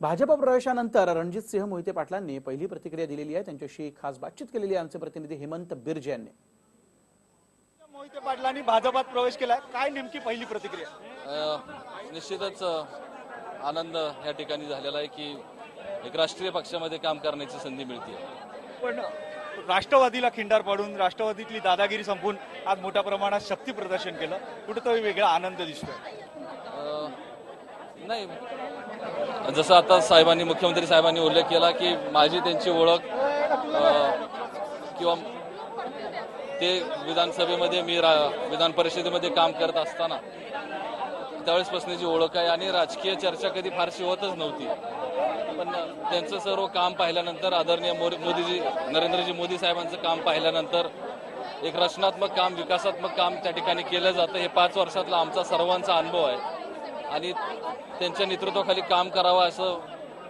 भाजप प्रवेशानंतर रणजित सिंह मोहिते पाटलांनी पहिली प्रतिक्रिया दिलेली आहे. त्यांच्याशी खास बातचीत केलेली आहे आमचे प्रतिनिधी हेमंत बिर्ज यांनी. मोहिते पाटलांनी भाजपात प्रवेश केलाय. काय नेमकी पहिली प्रतिक्रिया? अ, निश्चितच आनंद या ठिकाणी झालेला आहे की एक राष्ट्रीय पक्षामध्ये काम करण्याची संधी मिळते. पण राष्ट्रवादीला खिंडार पाडून राष्ट्रवादीतली दादागिरी संपून आज मोठ्या प्रमाणात शक्ती प्रदर्शन केलं. कुठेतरी वेगळा आनंद दिसतोय. नाही जसं आता साहेबांनी मुख्यमंत्री साहेबांनी उल्लेख केला की माझी त्यांची ओळख किंवा ते विधानसभेमध्ये मी रा- विधान परिषदेमध्ये काम करत असताना त्यावेळेसपासूनची ओळख आहे आणि राजकीय चर्चा कधी फारशी होतच नव्हती. पण त्यांचं सर्व काम पाहिल्यानंतर आदरणीय मोदीजी नरेंद्रजी मोदी साहेबांचं काम पाहिल्यानंतर एक रचनात्मक काम विकासात्मक काम त्या ठिकाणी केलं जातं. हे पाच वर्षातला आमचा सर्वांचा अनुभव आहे. आणि त्यांच्या नेतृत्वाखाली काम करावं असं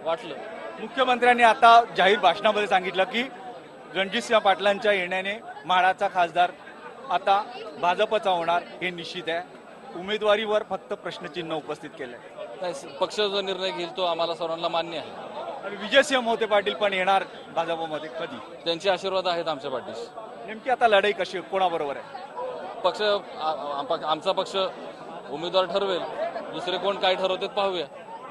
वाटलं. मुख्यमंत्र्यांनी आता जाहीर भाषणामध्ये सांगितलं की रणजितसिंह पाटलांच्या येण्याने म्हाडाचा खासदार आता भाजपचा होणार हे निश्चित आहे. उमेदवारीवर फक्त प्रश्नचिन्ह उपस्थित केलंय. पक्ष जो निर्णय घेईल तो आम्हाला सर्वांना मान्य आहे. विजयसिंह मोहिते पाटील पण येणार भाजपमध्ये कधी? त्यांचे आशीर्वाद आहेत आमच्या पाठीशी. नेमकी आता लढाई कशी कोणाबरोबर आहे? पक्ष आमचा पक्ष उमेदवार ठरवेल. दुसरे कोण काय ठरवतात पाहूया.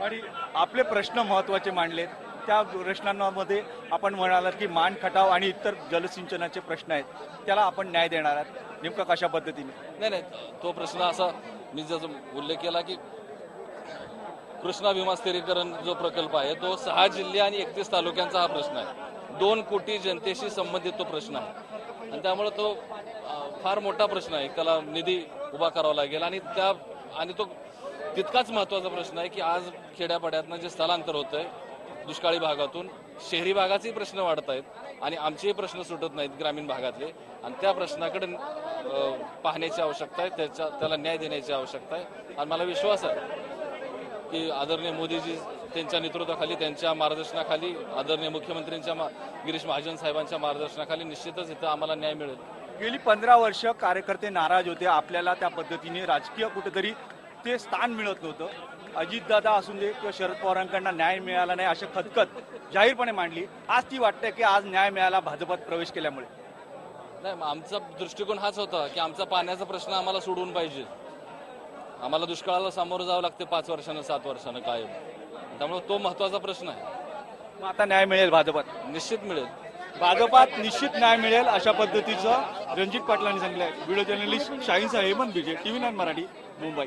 आणि आपले प्रश्न महत्त्वाचे मांडलेत. त्या प्रश्नांमध्ये आपण म्हणालात की मान खटाव आणि इतर जलसिंचनाचे प्रश्न आहेत. त्याला आपण न्याय देणार आहात. नेमकं कशा पद्धतीने? नाही नाही. तो प्रश्न असा मी जसं उल्लेख केला की कृष्णा भीमा स्थिरीकरण जो प्रकल्प आहे तो सहा जिल्हे आणि एकतीस तालुक्यांचा हा प्रश्न आहे. दोन कोटी जनतेशी संबंधित तो प्रश्न आहे. आणि त्यामुळे तो फार मोठा प्रश्न आहे. त्याला निधी उभा करावा लागेल आणि त्या आणि तो तितकाच महत्त्वाचा प्रश्न आहे की आज खेड्यापाड्यातनं जे स्थलांतर होतंय दुष्काळी भागातून शहरी भागाचेही प्रश्न वाढत आहेत आणि आमचेही प्रश्न सुटत नाहीत ग्रामीण भागातले. आणि त्या प्रश्नाकडे पाहण्याची आवश्यकता आहे त्याच्या त्याला न्याय देण्याची आवश्यकता आहे. आणि मला विश्वास आहे की आदरणीय मोदीजी त्यांच्या नेतृत्वाखाली त्यांच्या मार्गदर्शनाखाली आदरणीय मुख्यमंत्र्यांच्या मा- गिरीश महाजन साहेबांच्या मार्गदर्शनाखाली निश्चितच इथं आम्हाला न्याय मिळेल. गेली पंधरा वर्ष कार्यकर्ते नाराज होते. आपल्याला त्या पद्धतीने राजकीय कुठेतरी ते स्थान मिळत नव्हतं. अजितदादा असून दे किंवा शरद पवारांकडनं न्याय मिळाला नाही अशी खतखत जाहीरपणे मांडली. आज ती वाटते की आज न्याय मिळाला भाजपात प्रवेश केल्यामुळे. नाही आमचा दृष्टिकोन हाच होता की आमचा पाण्याचा प्रश्न आम्हाला सोडवून पाहिजे. आम्हाला दुष्काळाला सामोरं जावं लागते पाच वर्षानं सात वर्षानं कायम. त्यामुळे तो महत्त्वाचा प्रश्न आहे. मग आता न्याय मिळेल भाजपात? निश्चित मिळेल. भाजपात निश्चित न्याय मिळेल अशा पद्धतीचं रणजित पाटलांनी सांगितलंय. Video journalist Shaheen Bije TV nine Marathi Mumbai.